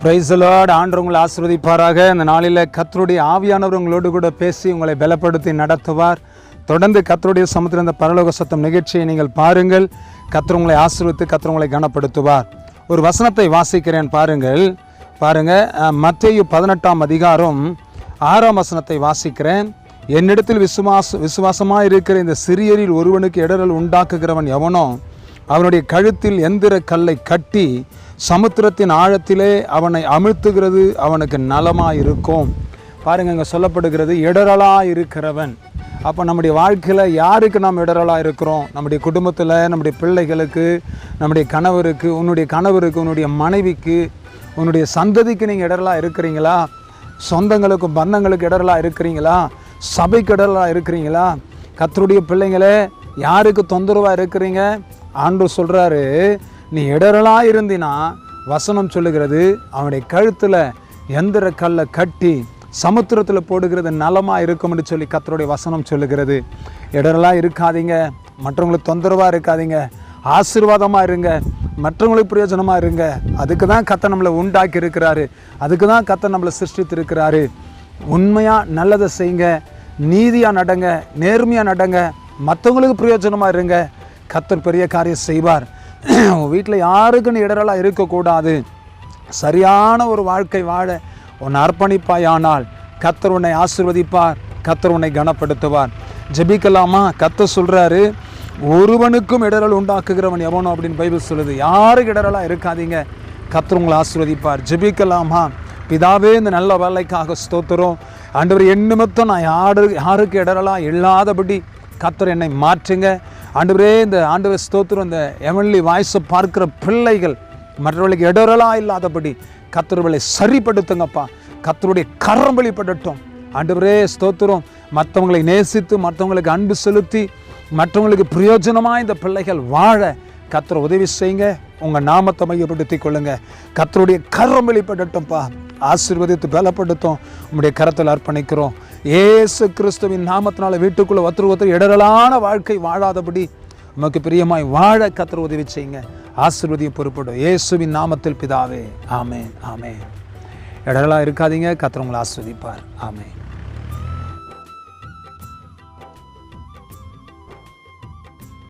பிரைசலாட் ஆண்டு உங்களை ஆசிர்வதிப்பாராக. இந்த நாளில் கத்தருடைய ஆவியானவர் உங்களோடு கூட பேசி உங்களை பலப்படுத்தி நடத்துவார். தொடர்ந்து கத்தருடைய சமத்தில் இந்த பரலோக சத்தம் நிகழ்ச்சியை நீங்கள் பாருங்கள். கத்தர் உங்களை ஆசீர்வித்து கத்தர் உங்களை கனப்படுத்துவார். ஒரு வசனத்தை வாசிக்கிறேன் பாருங்கள். பாருங்கள் மத்திய பதினெட்டாம் அதிகாரம் ஆறாம் வசனத்தை வாசிக்கிறேன். என்னிடத்தில் விசுவாச விசுவாசமாக இருக்கிற இந்த சிறியரில் ஒருவனுக்கு இடரல் உண்டாக்குகிறவன் எவனோ அவனுடைய கழுத்தில் எந்திர கல்லை கட்டி சமுத்திரத்தின் ஆழத்திலே அவனை அமிழ்த்துகிறது அவனுக்கு நலமாக இருக்கும் பாருங்க இங்கே சொல்லப்படுகிறது இடரலாக இருக்கிறவன் அப்போ நம்முடைய வாழ்க்கையில் யாருக்கு நாம் இடரலாக இருக்கிறோம் நம்முடைய குடும்பத்தில் நம்முடைய பிள்ளைகளுக்கு நம்முடைய கணவருக்கு உன்னுடைய கணவருக்கு உன்னுடைய மனைவிக்கு உன்னுடைய சந்ததிக்கு நீங்கள் இடரலாக இருக்கிறீங்களா சொந்தங்களுக்கும் பந்தங்களுக்கு இடரலாக இருக்கிறீங்களா சபைக்கு இடரலாக இருக்கிறீங்களா கத்தருடைய பிள்ளைங்களே யாருக்கு தொந்தரவாக இருக்கிறீங்க? ஆண்டு சொல்கிறாரு நீ இடரலாக இருந்தினா வசனம் சொல்லுகிறது அவனுடைய கழுத்தில் எந்திர கல்லை கட்டி சமுத்திரத்தில் போடுகிறது நலமாக இருக்கும்னு சொல்லி கத்தருடைய வசனம் சொல்லுகிறது. இடரலாக இருக்காதீங்க மற்றவங்களுக்கு தொந்தரவாக இருக்காதீங்க ஆசீர்வாதமாக இருங்க மற்றவங்களுக்கு பிரயோஜனமாக இருங்க. அதுக்கு தான் கத்தை நம்மளை உண்டாக்கி இருக்கிறாரு. அதுக்கு தான் கத்தை நம்மளை சிருஷ்டித்திருக்கிறாரு. உண்மையாக நல்லதை செய்யுங்க நீதியாக நடங்க நேர்மையாக நடங்க மற்றவங்களுக்கு பிரயோஜனமாக இருங்க. கத்தர் பெரிய காரியம் செய்வார். உன் வீட்டில் யாருக்குன்னு இடரலாக இருக்கக்கூடாது. சரியான ஒரு வாழ்க்கை வாழ உன்னை அர்ப்பணிப்பாயானால் கத்தர் உன்னை ஆசிர்வதிப்பார் கத்தர் உன்னை கனப்படுத்துவார். ஜெபிக்கலாமா? கத்தர் சொல்கிறாரு ஒருவனுக்கும் இடரல் உண்டாக்குகிறவன் எவனோ? அப்படின்னு பைபிள் சொல்லுது. யாருக்கு இடரலாக இருக்காதீங்க. கத்தர் உங்களை ஆசிர்வதிப்பார். ஜெபிக்கலாமா? பிதாவே இந்த நல்ல வேலைக்காக ஸ்தோத்திரம். ஆண்டவர் என் நான் யாரு யாருக்கு இடரலாக இல்லாதபடி கத்தர் என்னை மாற்றுங்க. ஆண்டவரே இந்த ஆண்டவர் ஸ்தோத்திரம் இந்த எமன்லி வாய்ஸை பார்க்குற பிள்ளைகள் மற்றவர்களுக்கு இடரலாக இல்லாதபடி கத்தர்களை சரிப்படுத்துங்கப்பா. கத்தருடைய கரம் வெளிப்படட்டும். ஆண்டவரே ஸ்தோத்திரம். மற்றவங்களை நேசித்து மற்றவங்களுக்கு அன்பு செலுத்தி மற்றவங்களுக்கு பிரயோஜனமாக இந்த பிள்ளைகள் வாழ கத்தரை உதவி செய்யுங்க. உங்கள் நாமத்தை மையப்படுத்திக் கொள்ளுங்க. கத்தருடைய கரம் வெளிப்படட்டும்ப்பா ஆசீர்வதித்து பலப்படுத்தும். உங்களுடைய கரத்தில் அர்ப்பணிக்கிறோம். ஏசு கிறிஸ்துவின் நாமத்தினால வீட்டுக்குள்ளே ஒருத்தர் ஒருத்தர் இடரலான வாழ்க்கை வாழாதபடி உமக்கு பிரியமாய் வாழ கத்திர உதவி செய்யுங்க. ஆசீர்வதியும் பொறுப்படும். இயேசுவின் நாமத்தில் பிதாவே. ஆமே ஆமே இடரலாக இருக்காதீங்க. கத்தர் உங்களை ஆஸ்வதிப்பார் ஆமே